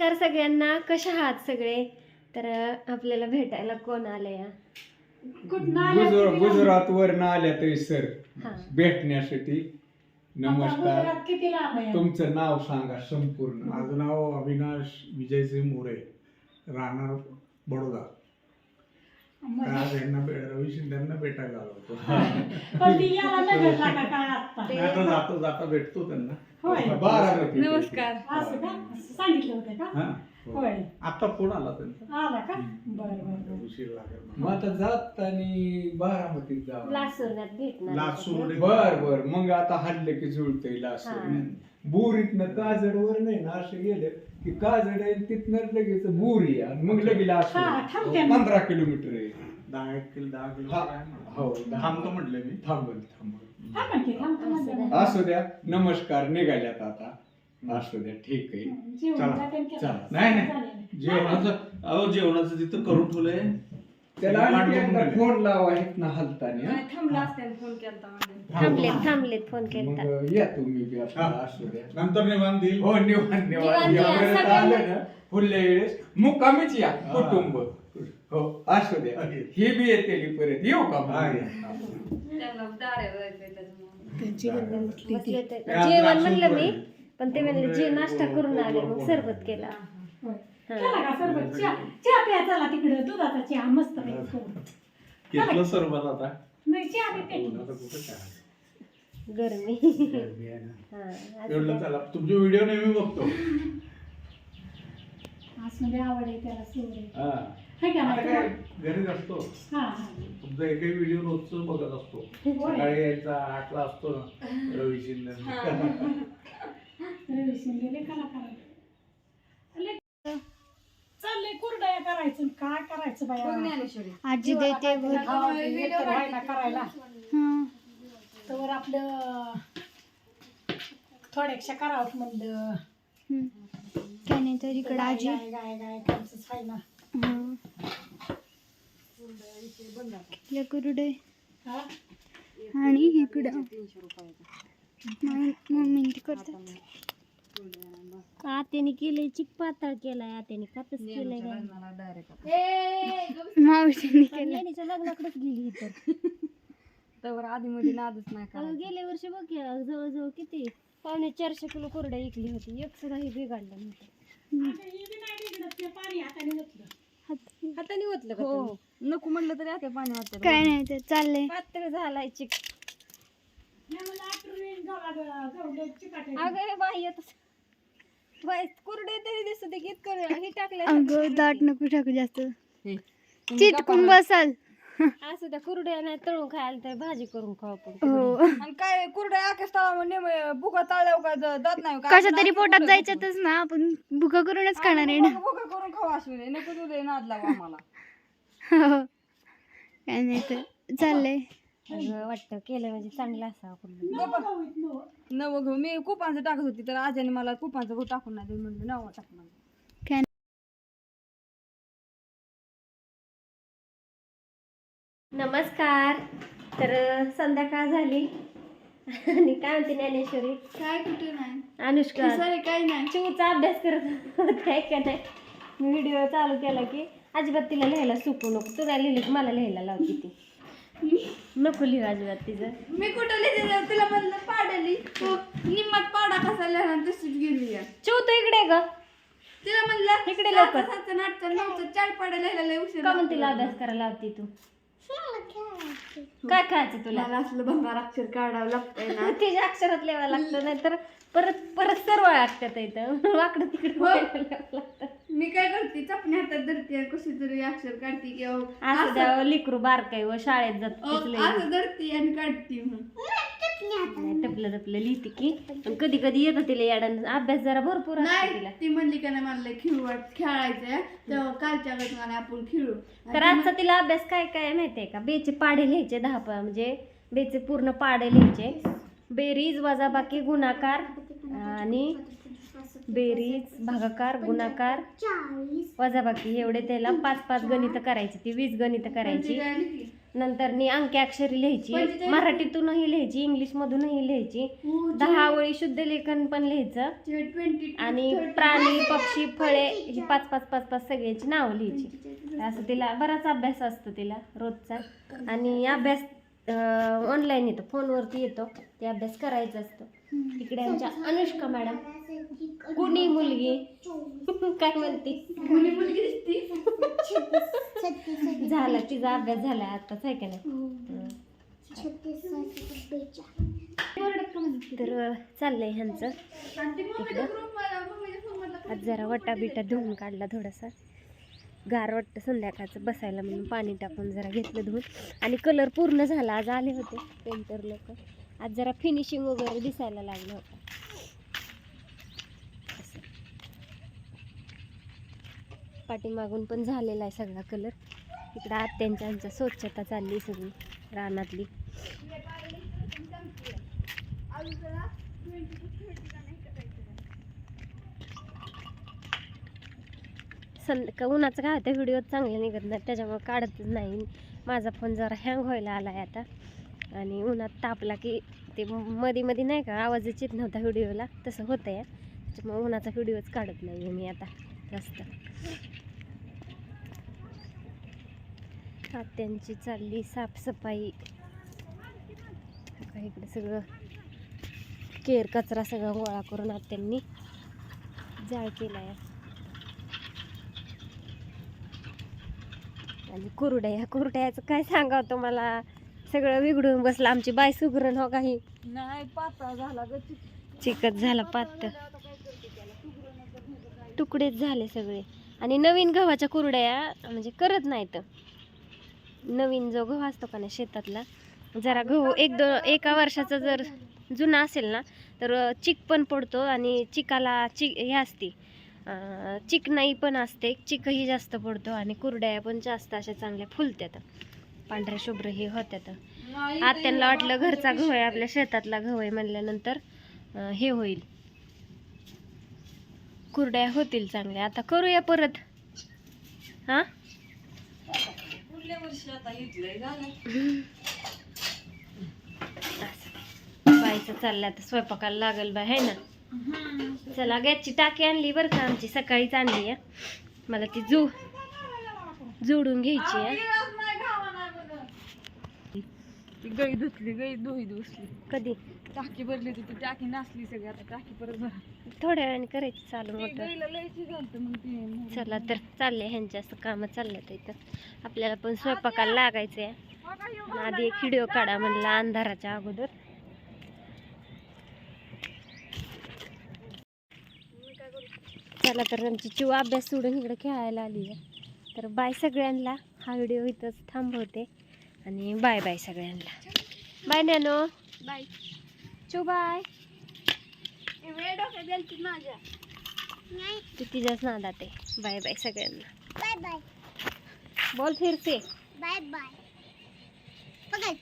नमस्कार सगळ्यांना. कशा आहात सगळे? तर आपल्याला भेटायला कोण आलं या गुजर गुजरात वरनं आल्या तरी सर. हा. भेटण्यासाठी. नमस्कार. किती लांब आहे? तुमचं नाव सांगा संपूर्ण. माझं नाव अविनाश विजयसिंह मोरे. राहणार बडोदा. आज यांना रवी शिंदेना भेटायला आलो होतो. पण याला नाही भेटला का काय आत्ता? मी आता जाता जाता भेटतो त्यांना. होय. बारामती नमस्कार. असं का? असं सांगितलं होतं का? हा. होय. आता फोन आला त्यांचा. आला का? बर बर उशीर लागेल मग आता जात आणि बारामतीत जा लासुरण्यात भेटणार. लासूर बर बर. मग आता हल्ले की जुळतंय लासूर. हा. बुरीतनं काजडवर नाही ना असे गेले की काजड आहे तिथनं लगेच बुरी आणि मग लगेच लासूर हा, थांबते ना. पंधरा किलोमीटर आहे. दहा एक किलो दहा किलो हा. काय म्हणा. हो, दहा. थांबतो म्हटले मी. थांबल थांबल थांब. म्हणते थांब थांब. असं द्या. नमस्कार निघाल्यात आता. असू द्या ठीक आहे. जेवण चला, जाते आणि चला. नाही, नाही. चालेल. जेवणाचं अहो जेवणाचं तिथं करून ठेवलंय. त्याला आणखी एकदा. फोन लावा आहेत ना हलताना नाही, थांबला असत्याने फोन केलता म्हणजे. थांबलेत थांबलेत फोन केलता. मग या तुम्ही बी आता हा. असू द्या. नंतर निवांत हो निवांत निवांत. निवांत या, आलं ना पुढल्या वेळेस मुक्कामीच या हा. कुटुंब. हो. असू द्या. ओके. हे बी येते परत येऊ का मग? हा, या. त्यांना दाऱ्या जायचंय त्याच्यामुळे. बसले ते- ते. आज जेवण म्हणलं मी. पण ते म्हणले जे नाश्ता करून आले मग सरबत केला. होय. हा. केला का सरबत चहा चहा प्या चला तिकडं. दुधाचा चहा मस्त पैकी. घेतलं सरबत आता? नाही चहा बी प्या. की. आता कुठं काय गरमी. गरमी आहे ना. हा एवढं चला तुमचे व्हिडिओ नेहमी बघतो. आसमध्ये आवड आहे त्याला सवय आहे. हा. हाय का आता नाही काय घरीच असतो. हा हा. तुमचा एकही व्हिडिओ रोजच बघत असतो. होय. सकाळी यायचा आठला असतो ना. रवी शिंदे. रवी चाललंय कुरडया करायचं आणि काय करायचं बाया ज्ञानेश्वरी आजी देते भर हा, ते एकटं राहायला करायला हं. तर आपलं थोड्याशा करावं म्हणलं हं. काय नाही तर इकडं आजी गाय गाय गाय कामचंच आहे ना हं. किती कुरडे हा? आणि इकडं मग- मम्मी करतात आत्याने केलंय चिक पातळ केलाय आत्याने. कातच केलंय काय मावशीने लग्नाकडेच गेली तर. तर आधी मध्ये नादच नाही. गेल्या वर्षी बघ की, जवळजवळ किती पावणे चारशे किलो कोरड्या इकली होती. एक सुद्धा ही बिघडलं नव्हतं. आता हे बी नाही बिघडत, ते पाणी हाताने ओतलं. का हो? नको म्हणलं तरी आता पाणी वाटतं काय नाही ते चाललंय. पातळ झालाय चिक. अगं हे बाई कुरडे तरी दिसत की इतकं हे टाकलं अगं दाट नको टाकू जास्त. हे. चिटकून बसाल. असं त्या कुरड्या नाही तळून खायला तर भाजी करून खाऊ आपण हो. आणि काय कुरड्या आकाश तळा बुका तळल्यावर काय द- जात नाही का? कशा तरी पोटात जायच्यातच ना आपण बुका करूनच. खाणार आहे ना. बुका- करून खाऊ अश्विनी नको तुला नाद लावा आम्हाला. हो. काय नाही तर चाललंय. वाटतं केलं म्हणजे चांगलं असावं इथनं. नवं घेऊ मी कुपांचं टाकत होती तर आज्याने मला कुपांचं गहू टाकून नाही दिलं म्हणलं नवं टाक म्हणलं. काय नमस्कार. तर संध्याकाळ झाली. आणि काय म्हणते ज्ञानेश्वरी? काय कुठे नाही. अनुष्का. काही नाही. चिवचा अभ्यास करत होते का नाही? मी व्हिडिओ चालू केला की अजिबात तिला लिहायला सुकू नको. तुला लिहिली की मला लिहायला लावते ती. नको लिहू अजिबात तिचं. मी कुठं लिहिलं तिला म्हणलं पाडली. निम्मात पाडा कसा लिहिला तशीच गेली चिव तू इकडे ग. तिला म्हणलं इकडे लवकर. सातचं नाटचं नव्हतं चार पाड्या लिहायला लय उशीर का म्हणून तिला अभ्यास करायला लावते तू? काय खायचं तुला? मला असलं भंगार अक्षर काढावं लागतंय ना. तिच्या अक्षरात लिहावं लागतं नाही तर परत परत सर्व लागतात इथं. वाकडं तिकडे लागतं मी काय करते चपण्या हातात धरते कशी तरी अक्षर काढते किंवा असं द्यावं लिकरू बारकाय व शाळेत जात असं धरते आणि काढते टपलं टपलं लिहिते की. कधी कधी येतं तिला याडन अभ्यास जरा भरपूर नाही ती म्हणली का नाही मला खेळू खेळायचंय. तेव्हा कालच्या गटाने आपण खेळू. तर आजचा तिला अभ्यास काय काय माहितीये का? बेचे पाडे लिहायचे दहा म्हणजे बेचे पूर्ण पाडे लिहायचे. बेरीज वजाबाकी गुणाकार आणि बेरीज भागाकार गुणाकार वजाबाकी एवढे त्याला पाच पाच गणित करायची. ती वीस गणित करायची. नंतर नी की? अक्षरी लिहायची. मराठीतूनही लिहायची इंग्लिशमधूनही लिहायची. दहा ओळी शुद्ध लेखन पण लिहायचं. आणि प्राणी पक्षी फळे ही पाच पाच पाच पाच सगळ्यांची नावं लिहायची. असं तिला बराच अभ्यास असतो तिला रोजचा. आणि अभ्यास ऑनलाईन येतो. फोनवरती येतो. ते अभ्यास करायचा असतो. इकडे आमच्या अनुष्का मॅडम. कुणी मुलगी? काय म्हणते? मुली मुलगी दिसती? झाला तिचा अभ्यास झाला आताच आहे का नाही? हं. तर चाललंय ह्यांचं. इकडं. आज जरा वटा बिटा धुवून काढला थोडासा. गार वाटतं संध्याकाळचं बसायला म्हणून पाणी टाकून जरा घेतलं धुवून. आणि कलर पूर्ण झाला आज आले होते. पेंटर लोक. आज जरा फिनिशिंग वगैरे दिसायला लागलं होतं. असं. पाठीमागून पण झालेला आहे सगळा कलर इकडं आत्यांच्या आमच्या स्वच्छता चालली सगळी रानातली. सं का उन्हाचं काय होतं? व्हिडिओ चांगले निघत नाही त्याच्यामुळे काढतच नाही. माझा फोन जरा हँग व्हायला आला आहे आता. आणि उन्हात तापला की ते मध्ये मध्ये नाही का आवाजच येत नव्हता व्हिडिओला तसं होतं आहे त्याच्यामुळे उन्हाचा व्हिडिओच काढत नाही आहे मी आता जास्त. आत्यांची चालली साफसफाई. इकडे सगळं केर कचरा सगळा गोळा करून आत्यांनी जाळ केला आहे आणि कुरड्या कुरड्याचं काय सांगावं तुम्हाला? सगळं बिघडून बसलं. आमची बाय सुगरण हो काही. नाही पातळ झाला ग चिकट झाला पात तुकडेच झाले सगळे. आणि नवीन गव्हाच्या कुरड्या म्हणजे करत नाहीत. नवीन जो गहू असतो का ना शेतातला जरा गहू एक दो एका वर्षाचा जर जुना असेल ना तर चिक पण पडतो आणि चिकाला चिक हे असते. चिकनाई पण असते. चिकही जास्त पडतो आणि कुरड्या पण जास्त अशा चांगल्या फुलत्यात. पांढऱ्या शुभ्र हे होत्यात. आज त्यांना वाटलं घरचा गहू आहे आपल्या शेतातला गहू आहे म्हणल्यानंतर हे होईल. कुरड्या होतील चांगल्या. आता करूया परत. हा? बाईचं चाललं आता स्वयंपाकाला लागल बाय है ना? चला गॅसची टाकी आणली बरं का आमची. सकाळीच आणली आहे. मला ती जू जोडून घ्यायची आहे. ती गाई धुतली गाई दोही धुसली. कधी? टाकी भरली होती ती टाकी नासली सगळी आता टाकी परत भर. थोड्या वेळाने करायची चालू मोठं गाईला लयची झालतं मग ती चला तर चालले ह्यांच्या असं कामं चाललं इथं. आपल्याला पण स्वयंपाकाला लागायचं आहे आणि आधी एक व्हिडिओ काढा म्हणला अंधाराच्या अगोदर. चला तर आमची चिव अभ्यास सोडून इकडे खेळायला आली आहे. तर बाय सगळ्यांना. हा व्हिडिओ इथंच थांबवते. आणि बाय बाय सगळ्यांना. Bye nano. बाय. चू बाय. माझ्या. तू तिच्याच नादात आहे. बाय बाय सगळ्यांना. Bye bye. बोल फिरसे बाय बाय.